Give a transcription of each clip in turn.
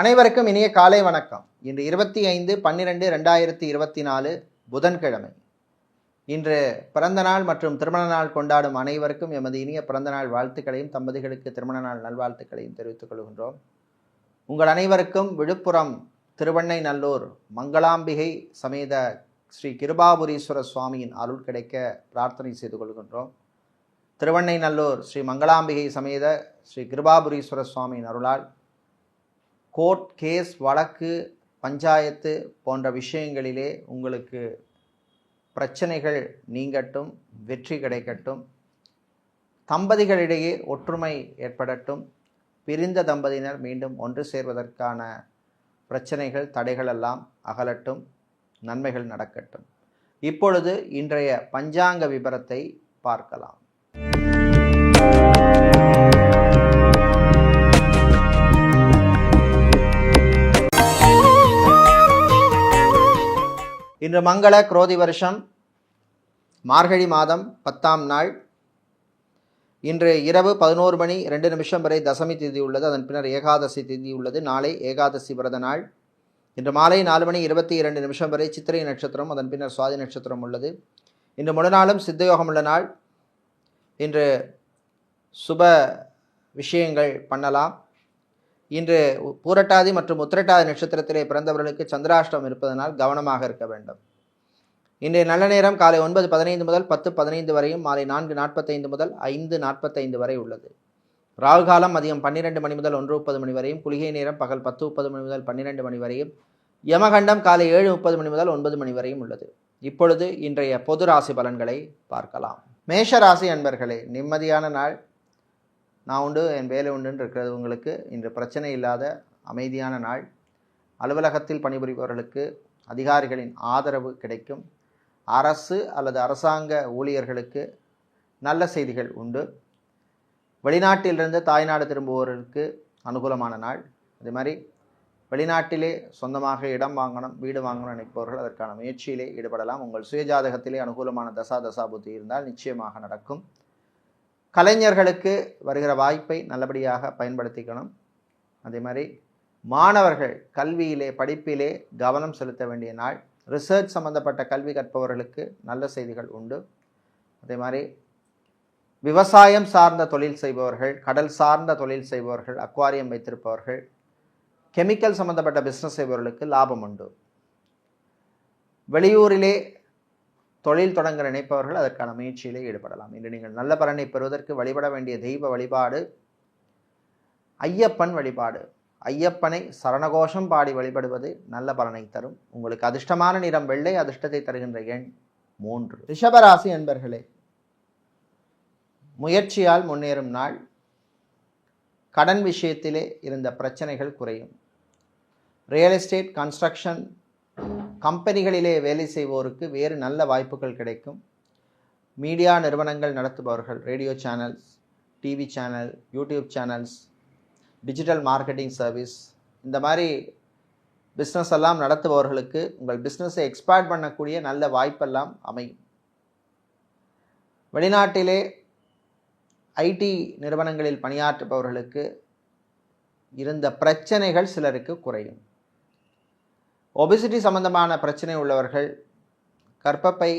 அனைவருக்கும் இனிய காலை வணக்கம். இன்று இருபத்தி ஐந்து பன்னிரெண்டு ரெண்டாயிரத்தி இருபத்தி நாலு புதன்கிழமை. இன்று பிறந்த நாள் மற்றும் திருமண நாள் கொண்டாடும் அனைவருக்கும் எமது இனிய பிறந்த நாள் வாழ்த்துக்களையும் தம்பதிகளுக்கு திருமண நாள் நல்வாழ்த்துக்களையும் தெரிவித்துக் கொள்கின்றோம். உங்கள் அனைவருக்கும் விழுப்புரம் திருவண்ணை நல்லூர் மங்களாம்பிகை சமேத ஸ்ரீ கிருபாபுரீஸ்வர சுவாமியின் அருள் கிடைக்க பிரார்த்தனை செய்து கொள்கின்றோம். திருவண்ணை நல்லூர் ஸ்ரீ மங்களாம்பிகை சமேத ஸ்ரீ கிருபாபுரீஸ்வர சுவாமியின் அருளால் கோர்ட் கேஸ் வழக்கு பஞ்சாயத்து போன்ற விஷயங்களிலே உங்களுக்கு பிரச்சனைகள் நீங்கட்டும் வெற்றி கிடைக்கட்டும் தம்பதிகளிடையே ஒற்றுமை ஏற்படட்டும் பிரிந்த தம்பதியினர் மீண்டும் ஒன்று சேர்வதற்கான பிரச்சனைகள் தடைகள் எல்லாம் அகலட்டும் நன்மைகள் நடக்கட்டும். இப்பொழுது இன்றைய பஞ்சாங்க விபரத்தை பார்க்கலாம். இன்று மங்கள குரோதி வருஷம் மார்கழி மாதம் பத்தாம் நாள். இன்று இரவு பதினோரு மணி ரெண்டு நிமிஷம் வரை தசமி திதி உள்ளது. அதன் பின்னர் ஏகாதசி திதி உள்ளது. நாளை ஏகாதசி விரத நாள். இன்று மாலை நாலு மணி இருபத்தி இரண்டு நிமிஷம் வரை சித்திரை நட்சத்திரம் அதன் பின்னர் சுவாதி நட்சத்திரம் உள்ளது. இன்று முழு நாளும் சித்தயோகம் உள்ள நாள். இன்று சுப விஷயங்கள் பண்ணலாம். இன்று பூரட்டாதி மற்றும் உத்திரட்டாதி நட்சத்திரத்திலே பிறந்தவர்களுக்கு சந்திராஷ்டம் இருப்பதனால் கவனமாக இருக்க வேண்டும். இன்றைய நல்ல நேரம் காலை ஒன்பது பதினைந்து முதல் பத்து பதினைந்து வரையும் மாலை நான்கு நாற்பத்தைந்து முதல் ஐந்து நாற்பத்தைந்து வரை உள்ளது. ராகு காலம் மதியம் பன்னிரெண்டு மணி முதல் ஒன்று முப்பது மணி வரையும் குளிகை நேரம் பகல் பத்து முப்பது மணி முதல் பன்னிரெண்டு மணி வரையும் யமகண்டம் காலை ஏழு முப்பது மணி முதல் ஒன்பது மணி வரையும் உள்ளது. இப்பொழுது இன்றைய பொது ராசி பலன்களை பார்க்கலாம். மேஷ ராசி அன்பர்களே நிம்மதியான நாள். நான் உண்டு என் வேலை உண்டுன்னு இருக்கிறவங்களுக்கு இன்று பிரச்சனை இல்லாத அமைதியான நாள். அலுவலகத்தில் பணிபுரிபவர்களுக்கு அதிகாரிகளின் ஆதரவு கிடைக்கும். அரசு அல்லது அரசாங்க ஊழியர்களுக்கு நல்ல செய்திகள் உண்டு. வெளிநாட்டிலிருந்து தாய்நாடு திரும்புவோருக்கு அனுகூலமான நாள். அதே மாதிரி வெளிநாட்டிலே சொந்தமாக இடம் வாங்கணும் வீடு வாங்கணும் நினைப்பவர்கள் அதற்கான முயற்சியிலே ஈடுபடலாம். உங்கள் சுயஜாதகத்திலே அனுகூலமான தசா தசா புத்தி இருந்தால் நிச்சயமாக நடக்கும். கலைஞர்களுக்கு வருகிற வாய்ப்பை நல்லபடியாக பயன்படுத்திக்கணும். அதே மாதிரி மாணவர்கள் கல்வியிலே படிப்பிலே கவனம் செலுத்த வேண்டிய நாள். ரிசர்ச் சம்பந்தப்பட்ட கல்வி கற்பவர்களுக்கு நல்ல செய்திகள் உண்டு. அதே மாதிரி விவசாயம் சார்ந்த தொழில் செய்பவர்கள் கடல் சார்ந்த தொழில் செய்பவர்கள் அக்வாரியம் வைத்திருப்பவர்கள் கெமிக்கல் சம்பந்தப்பட்ட பிஸ்னஸ் செய்பவர்களுக்கு லாபம் உண்டு. வெளியூரிலே தொழில் தொடங்க நினைப்பவர்கள் அதற்கான முயற்சியிலே ஈடுபடலாம். இன்று நீங்கள் நல்ல பலனை பெறுவதற்கு வழிபட வேண்டிய தெய்வ வழிபாடு ஐயப்பன் வழிபாடு. ஐயப்பனை சரணகோஷம் பாடி வழிபடுவது நல்ல பலனை தரும். உங்களுக்கு அதிர்ஷ்டமான நிறம் வெள்ளை அதிர்ஷ்டத்தை தருகின்ற எண் மூன்று. ரிஷபராசி என்பர்களே முயற்சியால் முன்னேறும் நாள். கடன் விஷயத்திலே இருந்த பிரச்சனைகள் குறையும். ரியல் எஸ்டேட் கன்ஸ்ட்ரக்ஷன் கம்பெனிகளிலே வேலை செய்வோருக்கு வேறு நல்ல வாய்ப்புகள் கிடைக்கும். மீடியா நிறுவனங்கள் நடத்துபவர்கள் radio channels TV channel YouTube channels digital marketing service இந்த மாதிரி பிஸ்னஸ் எல்லாம் நடத்துபவர்களுக்கு உங்கள் பிஸ்னஸை எக்ஸ்பேர்ட் பண்ணக்கூடிய நல்ல வாய்ப்பெல்லாம் அமையும். வெளிநாட்டிலே ஐடி நிறுவனங்களில் பணியாற்றுபவர்களுக்கு இருந்த பிரச்சனைகள் சிலருக்கு குறையும். ஒபிசிட்டி சம்பந்தமான பிரச்சனை உள்ளவர்கள் கற்பப்பை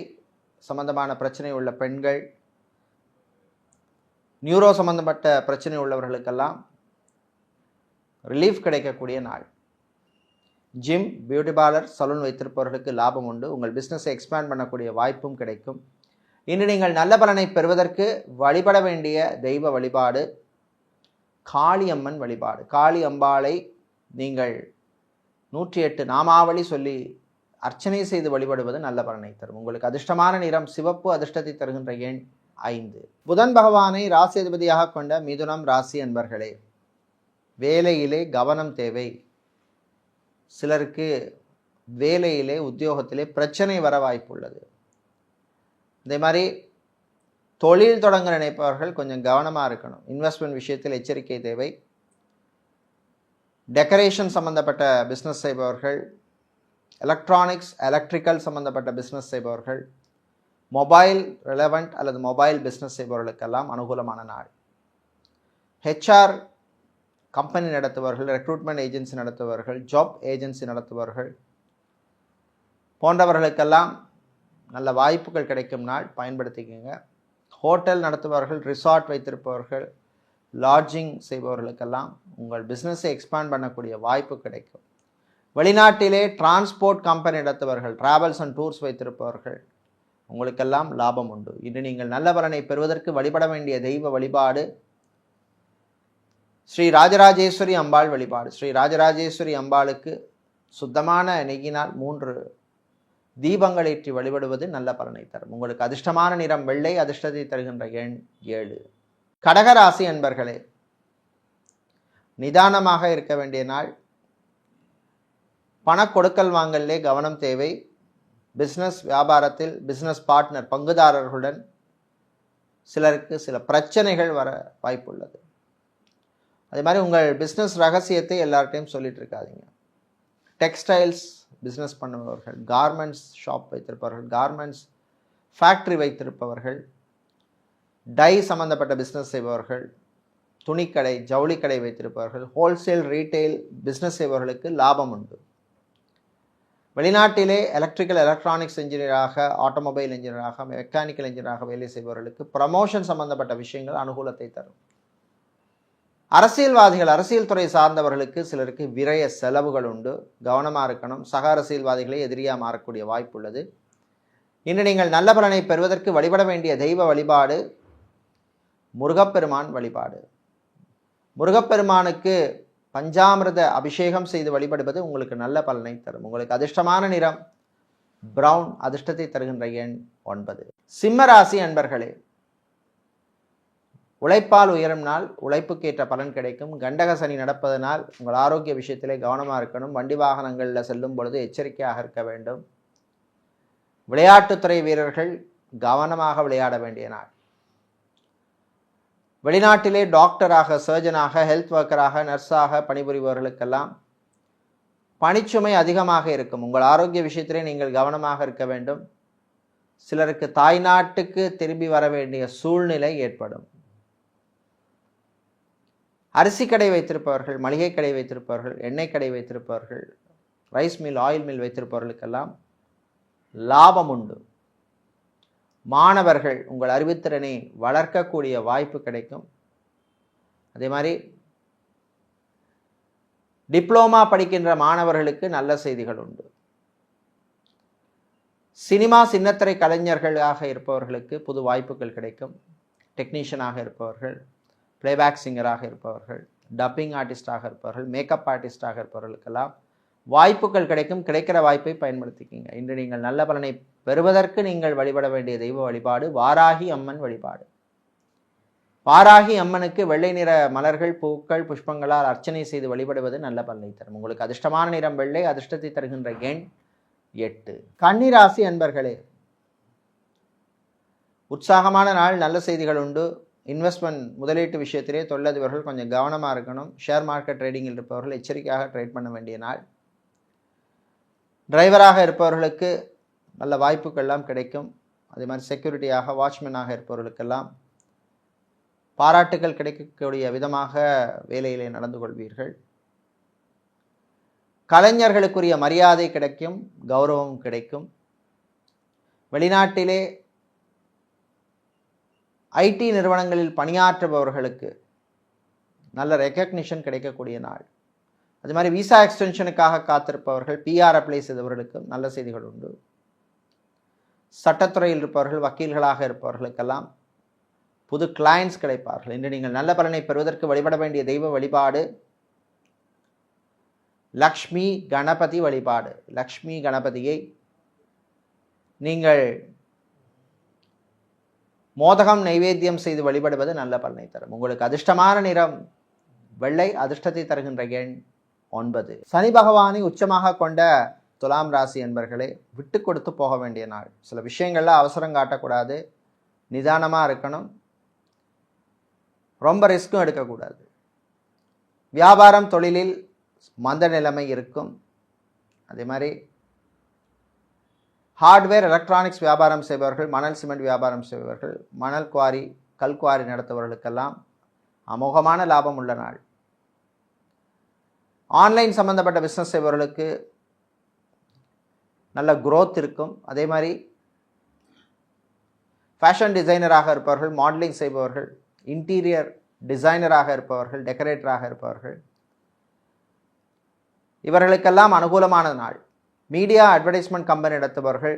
சம்பந்தமான பிரச்சனை உள்ள பெண்கள் நியூரோ சம்பந்தப்பட்ட பிரச்சனை உள்ளவர்களுக்கெல்லாம் ரிலீஃப் கிடைக்கக்கூடிய நாள். ஜிம் பியூட்டி பார்லர் சலூன் வைத்திருப்பவர்களுக்கு லாபம் உண்டு. உங்கள் பிஸ்னஸை எக்ஸ்பேண்ட் பண்ணக்கூடிய வாய்ப்பும் கிடைக்கும். இன்று நீங்கள் நல்ல பலனை பெறுவதற்கு வழிபட வேண்டிய தெய்வ வழிபாடு காளியம்மன் வழிபாடு. காளி அம்பாளை நீங்கள் நூற்றி எட்டு நாமாவளி சொல்லி அர்ச்சனை செய்து வழிபடுவது நல்ல பலனை தரும். உங்களுக்கு அதிர்ஷ்டமான நிறம் சிவப்பு அதிர்ஷ்டத்தை தருகின்ற எண் ஐந்து. புதன் பகவானை ராசி அதிபதியாக கொண்ட மிதுனம் ராசி அன்பர்களே வேலையிலே கவனம் தேவை. சிலருக்கு வேலையிலே உத்தியோகத்திலே பிரச்சனை வர வாய்ப்புள்ளது அதே மாதிரி தொழில் தொடங்க நினைப்பவர்கள் கொஞ்சம் கவனமாக இருக்கணும். இன்வெஸ்ட்மெண்ட் விஷயத்தில் எச்சரிக்கை தேவை. டெக்கரேஷன் சம்மந்தப்பட்ட பிஸ்னஸ் செய்பவர்கள் எலக்ட்ரானிக்ஸ் எலக்ட்ரிக்கல் சம்மந்தப்பட்ட பிஸ்னஸ் செய்பவர்கள் மொபைல் ரிலவெண்ட் அல்லது மொபைல் பிஸ்னஸ் செய்பவர்களுக்கெல்லாம் அனுகூலமான நாள். ஹெச்ஆர் கம்பெனி நடத்துபவர்கள் ரெக்ரூட்மெண்ட் ஏஜென்சி நடத்துபவர்கள் ஜாப் ஏஜென்சி நடத்துபவர்கள் போன்றவர்களுக்கெல்லாம் நல்ல வாய்ப்புகள் கிடைக்கும் நாள். பயன்படுத்திக்கோங்க. ஹோட்டல் நடத்துபவர்கள் ரிசார்ட் வைத்திருப்பவர்கள் லாட்ஜிங் செய்பவர்களுக்கெல்லாம் உங்கள் பிஸ்னஸை எக்ஸ்பேண்ட் பண்ணக்கூடிய வாய்ப்பு கிடைக்கும். வெளிநாட்டிலே டிரான்ஸ்போர்ட் கம்பெனி நடத்துபவர்கள் டிராவல்ஸ் அண்ட் டூர்ஸ் வைத்திருப்பவர்கள் உங்களுக்கெல்லாம் லாபம் உண்டு. இன்று நீங்கள் நல்ல பலனை பெறுவதற்கு வழிபட வேண்டிய தெய்வ வழிபாடு ஸ்ரீ ராஜராஜேஸ்வரி அம்பாள் வழிபாடு. ஸ்ரீ ராஜராஜேஸ்வரி அம்பாளுக்கு சுத்தமான நெய்யினால் மூன்று தீபங்கள் ஏற்றி வழிபடுவது நல்ல பலனை தரும். உங்களுக்கு அதிர்ஷ்டமான நிறம் வெள்ளை அதிர்ஷ்டத்தை தருகின்ற எண் ஏழு. கடகராசி அன்பர்களே நிதானமாக இருக்க வேண்டிய நாள். பண கொடுக்கல் வாங்கலே கவனம் தேவை. பிஸ்னஸ் வியாபாரத்தில் பிஸ்னஸ் பார்ட்னர் பங்குதாரர்களுடன் சிலருக்கு சில பிரச்சனைகள் வர வாய்ப்புள்ளது. அதே மாதிரி உங்கள் பிஸ்னஸ் ரகசியத்தை எல்லார்ட்டையும் சொல்லிட்டு இருக்காதீங்க. டெக்ஸ்டைல்ஸ் பிஸ்னஸ் பண்ணுபவர்கள் கார்மெண்ட்ஸ் ஷாப் வைத்திருப்பவர்கள் கார்மெண்ட்ஸ் ஃபேக்ட்ரி வைத்திருப்பவர்கள் டை சம்மந்தப்பட்ட பிஸ்னஸ் செய்பவர்கள் துணிக்கடை ஜவுளிக்கடை வைத்திருப்பவர்கள் ஹோல்சேல் ரீட்டைல் பிஸ்னஸ் செய்பவர்களுக்கு லாபம் உண்டு. வெளிநாட்டிலே எலக்ட்ரிக்கல் எலக்ட்ரானிக்ஸ் இன்ஜினியராக ஆட்டோமொபைல் இன்ஜினியராக மெக்கானிக்கல் இன்ஜினியராக வேலை செய்பவர்களுக்கு ப்ரமோஷன் சம்பந்தப்பட்ட விஷயங்கள் அனுகூலத்தை தரும். அரசியல்வாதிகள் அரசியல் துறை சார்ந்தவர்களுக்கு சிலருக்கு விரய செலவுகள் உண்டு. கவனமாக இருக்கணும். சக அரசியல்வாதிகளை எதிரியாக மாறக்கூடிய வாய்ப்பு உள்ளது. இன்று நீங்கள் நல்ல பலனை பெறுவதற்கு வழிபட வேண்டிய தெய்வ வழிபாடு முருகப்பெருமான் வழிபாடு. முருகப்பெருமானுக்கு பஞ்சாமிர்த அபிஷேகம் செய்து வழிபடுவது உங்களுக்கு நல்ல பலனை தரும். உங்களுக்கு அதிர்ஷ்டமான நிறம் பிரவுன் அதிர்ஷ்டத்தை தருகின்ற எண் ஒன்பது. சிம்மராசி அன்பர்களே உழைப்பால் உயரும் நாள் உழைப்புக்கேற்ற பலன் கிடைக்கும். கண்டக சனி நடப்பதனால் உங்கள் ஆரோக்கிய விஷயத்திலே கவனமாக இருக்கணும். வண்டி வாகனங்களில் செல்லும் பொழுது எச்சரிக்கையாக இருக்க வேண்டும். விளையாட்டுத்துறை வீரர்கள் கவனமாக விளையாட வேண்டிய நாள். வெளிநாட்டிலே டாக்டராக சர்ஜனாக ஹெல்த் ஒர்க்கராக நர்ஸாக பணிபுரிபவர்களுக்கெல்லாம் பணிச்சுமை அதிகமாக இருக்கும். உங்கள் ஆரோக்கிய விஷயத்திலே நீங்கள் கவனமாக இருக்க வேண்டும். சிலருக்கு தாய்நாட்டுக்கு திரும்பி வர வேண்டிய சூழ்நிலை ஏற்படும். அரிசி கடை வைத்திருப்பவர்கள் மளிகை கடை வைத்திருப்பவர்கள் எண்ணெய் கடை வைத்திருப்பவர்கள் ரைஸ் மில் ஆயில் மில் வைத்திருப்பவர்களுக்கெல்லாம் லாபம் உண்டு. மாணவர்கள் உங்கள் அறிவுத்திறனை வளர்க்கக்கூடிய வாய்ப்பு கிடைக்கும். அதே மாதிரி டிப்ளோமா படிக்கின்ற மாணவர்களுக்கு நல்ல செய்திகள் உண்டு. சினிமா சின்னத்திரை கலைஞர்களாக இருப்பவர்களுக்கு புது வாய்ப்புகள் கிடைக்கும். டெக்னீஷியனாக இருப்பவர்கள் பிளேபேக் சிங்கராக இருப்பவர்கள் டப்பிங் ஆர்டிஸ்டாக இருப்பவர்கள் மேக்கப் ஆர்டிஸ்டாக இருப்பவர்களுக்கெல்லாம் வாய்ப்புகள் கிடைக்கும் கிடைக்கிற வாய்ப்பை பயன்படுத்திக்கிங்க. இன்று நீங்கள் நல்ல பலனை பெறுவதற்கு நீங்கள் வழிபட வேண்டிய தெய்வ வழிபாடு வாராகி அம்மன் வழிபாடு. வாராகி அம்மனுக்கு வெள்ளை நிற மலர்கள் பூக்கள் புஷ்பங்களால் அர்ச்சனை செய்து வழிபடுவது நல்ல பலனை தரும். உங்களுக்கு அதிர்ஷ்டமான நிறம் வெள்ளை அதிர்ஷ்டத்தை தருகின்ற எண் எட்டு. கன்னிராசி அன்பர்களே உற்சாகமான நாள் நல்ல செய்திகள் உண்டு. இன்வெஸ்ட்மெண்ட் முதலீட்டு விஷயத்திலே தொழிலதிபர்கள் கொஞ்சம் கவனமாக இருக்கணும். ஷேர் மார்க்கெட் ட்ரேடிங்கில் இருப்பவர்கள் எச்சரிக்கையாக ட்ரேட் பண்ண வேண்டிய நாள். டிரைவராக இருப்பவர்களுக்கு நல்ல வாய்ப்புகள்லாம் கிடைக்கும். அதே மாதிரி செக்யூரிட்டியாக வாட்ச்மேனாக இருப்பவர்களுக்கெல்லாம் பாராட்டுகள் கிடைக்கக்கூடிய விதமாக வேலையிலே நடந்து கொள்வீர்கள். கலைஞர்களுக்குரிய மரியாதை கிடைக்கும் கௌரவம் கிடைக்கும். வெளிநாட்டிலே ஐடி நிறுவனங்களில் பணியாற்றுபவர்களுக்கு நல்ல ரெக்கக்னிஷன் கிடைக்கக்கூடிய நாள். அது மாதிரி விசா எக்ஸ்டென்ஷனுக்காக காத்திருப்பவர்கள் பிஆர் அப்ளை செய்தவர்களுக்கும் நல்ல செய்திகள் உண்டு. சட்டத்துறையில் இருப்பவர்கள் வக்கீல்களாக இருப்பவர்களுக்கெல்லாம் புது கிளைண்ட்ஸ் கிடைப்பார்கள் இன்று நீங்கள் நல்ல பலனை பெறுவதற்கு வழிபட வேண்டிய தெய்வ வழிபாடு. லக்ஷ்மி கணபதி வழிபாடு. லக்ஷ்மி கணபதியை நீங்கள் மோதகம் நைவேத்தியம் செய்து வழிபடுவது நல்ல பலனை தரும். உங்களுக்கு அதிர்ஷ்டமான நிறம் வெள்ளை அதிர்ஷ்டத்தை தருகின்ற எண். ஒன்பது. சனி பகவானை உச்சமாக கொண்ட துலாம் ராசி என்பர்களே விட்டு கொடுத்து போக வேண்டிய நாள். சில விஷயங்கள்ல அவசரம் காட்டக்கூடாது. நிதானமாக இருக்கணும். ரொம்ப ரிஸ்க்கும் எடுக்கக்கூடாது. வியாபாரம் தொழிலில் மந்த நிலைமை இருக்கும். அதே மாதிரி ஹார்ட்வேர் எலக்ட்ரானிக்ஸ் வியாபாரம் செய்பவர்கள் மணல் சிமெண்ட் வியாபாரம் செய்பவர்கள் மணல் குவாரி கல் குவாரி நடத்துபவர்களுக்கெல்லாம் அமோகமான லாபம் உள்ள நாள். ஆன்லைன் சம்மந்தப்பட்ட பிஸ்னஸ் செய்பவர்களுக்கு நல்ல குரோத் இருக்கும். அதே மாதிரி ஃபேஷன் டிசைனராக இருப்பவர்கள் மாடலிங் செய்பவர்கள் இன்டீரியர் டிசைனராக இருப்பவர்கள் டெக்கரேட்டராக இருப்பவர்கள். இவர்களுக்கெல்லாம் அனுகூலமான நாள். மீடியா அட்வர்டைஸ்மெண்ட் கம்பெனி நடத்துபவர்கள்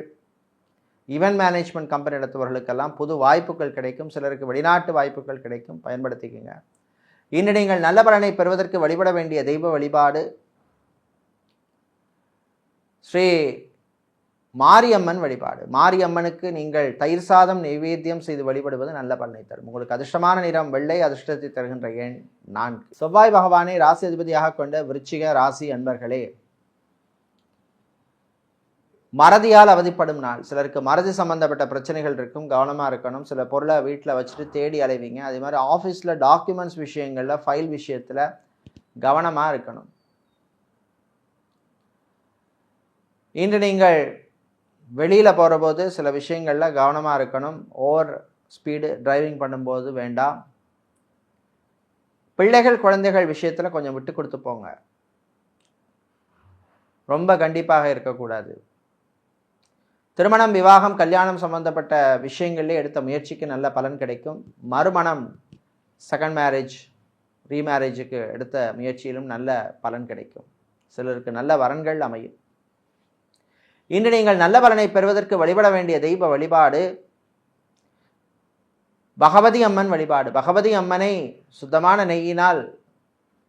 இவெண்ட் மேனேஜ்மெண்ட் கம்பெனி நடத்துபவர்களுக்கெல்லாம் புது வாய்ப்புகள் கிடைக்கும். சிலருக்கு வெளிநாட்டு வாய்ப்புகள் கிடைக்கும். பயன்படுத்திக்கங்க. இன்று நீங்கள் நல்ல பலனை பெறுவதற்கு வழிபட வேண்டிய தெய்வ வழிபாடு. ஸ்ரீ மாரியம்மன் வழிபாடு. மாரியம்மனுக்கு நீங்கள் தயிர் சாதம் நைவேத்தியம் செய்து வழிபடுவது நல்ல பலனை தரும். உங்களுக்கு அதிர்ஷ்டமான நிறம் வெள்ளை அதிர்ஷ்டத்தை தருகின்ற எண் நான்கு. செவ்வாய் பகவானை ராசி அதிபதியாக கொண்ட விருச்சிக ராசி அன்பர்களே மறதியால் அவதிப்படும் நாள். சிலருக்கு மறதி சம்பந்தப்பட்ட பிரச்சனைகள் இருக்கும் கவனமாக இருக்கணும். சில பொருளை வீட்டில் வச்சுட்டு தேடி அலைவீங்க. அதே மாதிரி ஆஃபீஸில் டாக்குமெண்ட்ஸ் விஷயங்களில் ஃபைல் விஷயத்தில் கவனமாக இருக்கணும். இன்று நீங்கள் வெளியில் போகிறபோது சில விஷயங்களில் கவனமாக இருக்கணும். ஓவர் ஸ்பீடு டிரைவிங் பண்ணும்போது வேண்டாம். பிள்ளைகள் குழந்தைகள் விஷயத்தில் கொஞ்சம் விட்டு கொடுத்து போங்க. ரொம்ப கண்டிப்பாக இருக்கக்கூடாது. திருமணம் விவாகம் கல்யாணம் சம்பந்தப்பட்ட விஷயங்கள்லேயே எடுத்த முயற்சிக்கு நல்ல பலன் கிடைக்கும். மறுமணம் செகண்ட் மேரேஜ் ரீமேரேஜுக்கு எடுத்த முயற்சியிலும் நல்ல பலன் கிடைக்கும். சிலருக்கு நல்ல வரன்கள் அமையும். இன்று நீங்கள் நல்ல பலனை பெறுவதற்கு வழிபட வேண்டிய தெய்வ வழிபாடு பகவதி அம்மன் வழிபாடு. பகவதி அம்மனை சுத்தமான நெய்யினால்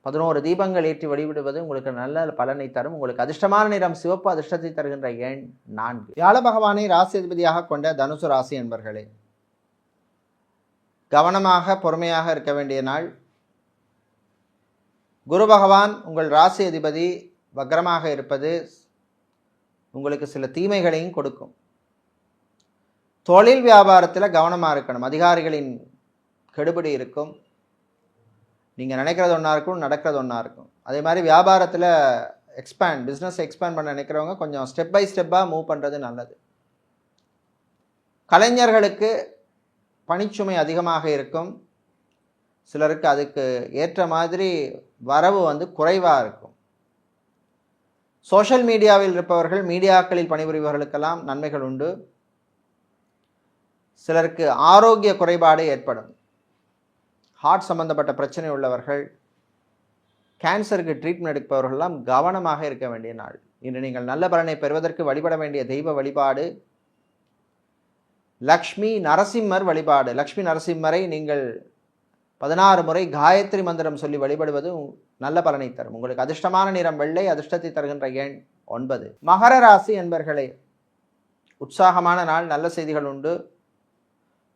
பதினோரு தீபங்கள் ஏற்றி வழிபடுவது உங்களுக்கு நல்ல பலனை தரும். உங்களுக்கு அதிர்ஷ்டமான நிறம் சிவப்பு அதிர்ஷ்டத்தை தருகின்ற எண் நான்கு. வியாழ பகவானை ராசி அதிபதியாக கொண்ட தனுசு ராசி என்பர்களே கவனமாக பொறுமையாக இருக்க வேண்டிய நாள். குரு பகவான் உங்கள் ராசி அதிபதி வக்ரமாக இருப்பது உங்களுக்கு சில தீமைகளையும் கொடுக்கும். தொழில் வியாபாரத்தில் கவனமாக இருக்கணும். அதிகாரிகளின் கெடுபடி இருக்கும். நீங்கள் நினைக்கிறது ஒன்றா இருக்கும் நடக்கிறது ஒன்றா இருக்கும். அதே மாதிரி வியாபாரத்தில் எக்ஸ்பேண்ட் பிஸ்னஸ் எக்ஸ்பேண்ட் பண்ண நினைக்கிறவங்க கொஞ்சம் ஸ்டெப் பை ஸ்டெப்பாக மூவ் பண்ணுறது நல்லது. கலைஞர்களுக்கு பணிச்சுமை அதிகமாக இருக்கும். சிலருக்கு அதுக்கு ஏற்ற மாதிரி வரவு வந்து குறைவாக இருக்கும். சோஷியல் மீடியாவில் இருப்பவர்கள் மீடியாக்களில் பணிபுரிபவர்களுக்கெல்லாம் நன்மைகள் உண்டு. சிலருக்கு ஆரோக்கிய குறைபாடு ஏற்படும். ஹார்ட் சம்பந்தப்பட்ட பிரச்சனை உள்ளவர்கள் கேன்சருக்கு ட்ரீட்மெண்ட் எடுப்பவர்களெல்லாம் கவனமாக இருக்க வேண்டிய நாள். இன்று நீங்கள் நல்ல பலனை பெறுவதற்கு வழிபட வேண்டிய தெய்வ வழிபாடு லக்ஷ்மி நரசிம்மர் வழிபாடு. லக்ஷ்மி நரசிம்மரை நீங்கள் பதினாறு முறை காயத்ரி மந்திரம் சொல்லி வழிபடுவது நல்ல பலனை தரும். உங்களுக்கு அதிர்ஷ்டமான நிறம் வெள்ளை அதிர்ஷ்டத்தை தருகின்ற எண் ஒன்பது. மகர ராசி என்பர்களே உற்சாகமான நாள் நல்ல செய்திகள் உண்டு.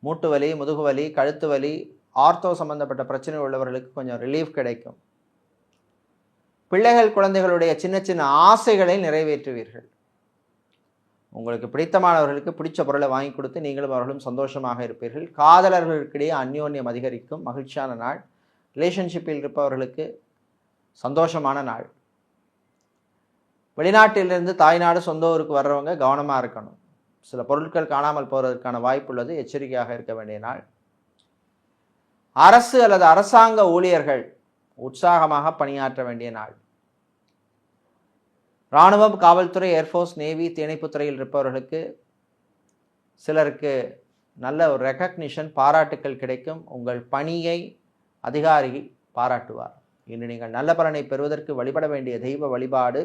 மூட்டு வலி முதுகுவலி கழுத்து வலி ஆர்த்தோ சம்பந்தப்பட்ட பிரச்சனை உள்ளவர்களுக்கு கொஞ்சம் ரிலீஃப் கிடைக்கும். பிள்ளைகள் குழந்தைகளுடைய சின்ன சின்ன ஆசைகளை நிறைவேற்றுவீர்கள். உங்களுக்கு பிடித்தமானவர்களுக்கு பிடிச்ச பொருளை வாங்கி கொடுத்து நீங்களும் அவர்களும் சந்தோஷமாக இருப்பீர்கள். காதலர்களுக்கிடையே அந்யோன்யம் அதிகரிக்கும். மகிழ்ச்சியான நாள். ரிலேஷன்ஷிப்பில் இருப்பவர்களுக்கு சந்தோஷமான நாள். வெளிநாட்டிலிருந்து தாய்நாடு சொந்த ஊருக்கு வர்றவங்க கவனமாக இருக்கணும். சில பொருட்கள் காணாமல் போவதற்கான வாய்ப்புள்ளது எச்சரிக்கையாக இருக்க வேண்டிய நாள். அரசு அல்லது அரசாங்க ஊழியர்கள் உற்சாகமாக பணியாற்ற வேண்டிய நாள். இராணுவம் காவல்துறை ஏர்ஃபோர்ஸ் நேவி தீயணைப்பு துறையில் இருப்பவர்களுக்கு சிலருக்கு நல்ல ஒரு ரெக்கக்னிஷன் பாராட்டுக்கள் கிடைக்கும். உங்கள் பணியை அதிகாரி பாராட்டுவார். இன்று நீங்கள் நல்ல பலனை பெறுவதற்கு வழிபட வேண்டிய தெய்வ வழிபாடு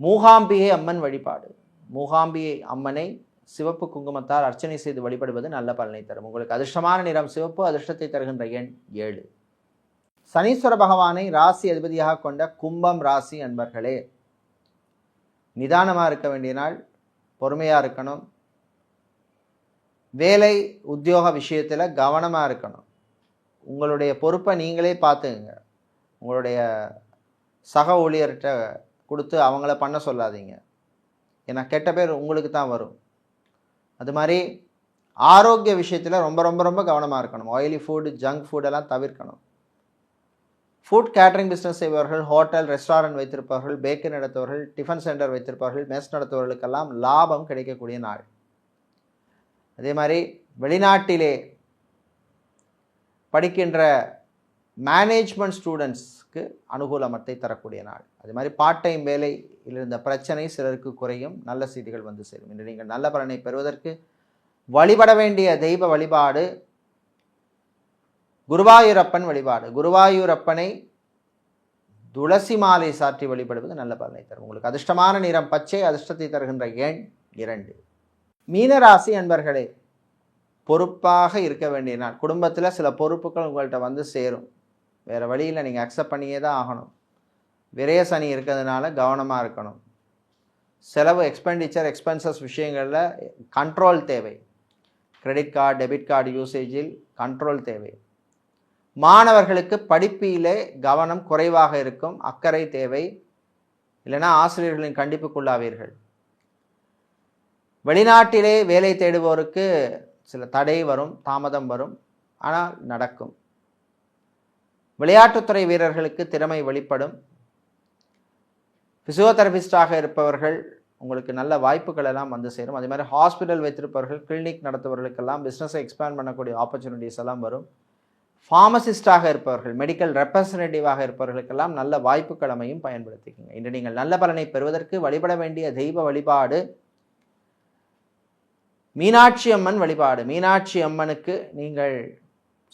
மூகாம்பிகை அம்மன் வழிபாடு. மூகாம்பிகை அம்மனை சிவப்பு குங்குமத்தால் அர்ச்சனை செய்து வழிபடுவது நல்ல பலனை தரும். உங்களுக்கு அதிர்ஷ்டமான நிறம் சிவப்பு அதிர்ஷ்டத்தை தருகின்ற எண் ஏழு. சனீஸ்வர பகவானை ராசி அதிபதியாக கொண்ட கும்பம் ராசி அன்பர்களே நிதானமாக இருக்க வேண்டிய நாள் பொறுமையாக இருக்கணும். வேலை உத்தியோக விஷயத்தில் கவனமாக இருக்கணும். உங்களுடைய பொறுப்பை நீங்களே பார்த்துங்க உங்களுடைய சக ஊழியர்கிட்ட கொடுத்து அவங்கள பண்ண சொல்லாதீங்க. ஏன்னா கெட்ட பேர் உங்களுக்கு தான் வரும். அது மாதிரி ஆரோக்கிய விஷயத்தில் ரொம்ப ரொம்ப ரொம்ப கவனமாக இருக்கணும். ஆயிலி ஃபுட் ஜங்க் ஃபுட்டெல்லாம் தவிர்க்கணும். ஃபுட் கேட்டரிங் பிஸ்னஸ் செய்பவர்கள் ஹோட்டல் ரெஸ்டாரண்ட் வைத்திருப்பவர்கள் பேக்கரி நடத்துவர்கள் டிஃபன் சென்டர் வைத்திருப்பவர்கள் மெஸ் நடத்துவர்களுக்கெல்லாம் லாபம் கிடைக்கக்கூடிய நாள். அதே மாதிரி வெளிநாட்டிலே படிக்கின்ற மேனேஜ்மெண்ட் ஸ்டூடெண்ட்ஸ் சிலருக்கு அனுகூலமத்தை தரக்கூடிய நாள். அது மாதிரி பார்ட் டைம் வேலையில் இருந்த பிரச்சனை சிலருக்கு குறையும். நல்ல செய்திகள் வந்து சேரும். இன்று நீங்கள் நல்ல பலனை பெறுவதற்கு வழிபட வேண்டிய தெய்வ வழிபாடு குருவாயூரப்பன் வழிபாடு. குருவாயூரப்பனை துளசி மாலை சாற்றி வழிபடுவது நல்ல பலனை தரும். உங்களுக்கு அதிர்ஷ்டமான நிறம் பச்சை அதிர்ஷ்டத்தை தருகின்ற எண் இரண்டு. மீனராசி அன்பர்களே பொறுப்பாக இருக்க வேண்டிய நாள். குடும்பத்தில் சில பொறுப்புகள் உங்கள்கிட்ட வந்து சேரும். வேறு வழியில் நீங்கள் அக்செப்ட் பண்ணியே தான் ஆகணும். விரைய சனி இருக்கிறதுனால கவனமாக இருக்கணும். செலவு எக்ஸ்பெண்டிச்சர் எக்ஸ்பென்சஸ் விஷயங்களில் கண்ட்ரோல் தேவை. கிரெடிட் கார்டு டெபிட் கார்டு யூசேஜில் கண்ட்ரோல் தேவை. மாணவர்களுக்கு படிப்பிலே கவனம் குறைவாக இருக்கும் அக்கறை தேவை. இல்லைன்னா ஆசிரியர்களின் கண்டிப்புக்குள்ளாவீர்கள். வெளிநாட்டிலே வேலை தேடுவோருக்கு சில தடை வரும் தாமதம் வரும். ஆனால் நடக்கும். விளையாட்டுத்துறை வீரர்களுக்கு திறமை வெளிப்படும். ஃபிசியோதெரபிஸ்டாக இருப்பவர்கள் உங்களுக்கு நல்ல வாய்ப்புகள் எல்லாம் வந்து சேரும். அதே மாதிரி ஹாஸ்பிட்டல் வைத்திருப்பவர்கள் கிளினிக் நடத்துபவர்களுக்கெல்லாம் பிஸ்னஸை எக்ஸ்பேண்ட் பண்ணக்கூடிய ஆப்பர்ச்சுனிட்டிஸ் எல்லாம் வரும். ஃபார்மசிஸ்டாக இருப்பவர்கள் மெடிக்கல் ரெப்ரசன்டேட்டிவாக இருப்பவர்களுக்கெல்லாம் நல்ல வாய்ப்புகள் அமையும். பயன்படுத்திக்கோங்க. இன்று நீங்கள் நல்ல பலனை பெறுவதற்கு வழிபட வேண்டிய தெய்வ வழிபாடு. மீனாட்சி அம்மன் வழிபாடு. மீனாட்சி அம்மனுக்கு நீங்கள்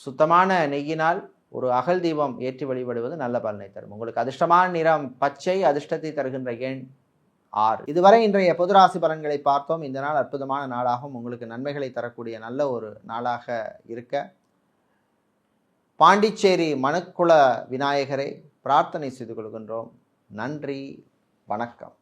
சுத்தமான நெய்யினால் ஒரு அகல் தீபம் ஏற்றி வழிபடுவது நல்ல பலனை தரும். உங்களுக்கு அதிர்ஷ்டமான நிறம் பச்சை அதிர்ஷ்டத்தை தருகின்ற எண் ஆறு. இதுவரை இன்றைய பொதுராசி பலன்களை பார்த்தோம். இந்த நாள் அற்புதமான நாளாகவும் உங்களுக்கு நன்மைகளை தரக்கூடிய நல்ல ஒரு நாளாக இருக்க. பாண்டிச்சேரி மனுக்குல விநாயகரை பிரார்த்தனை செய்து கொள்கின்றோம். நன்றி. வணக்கம்.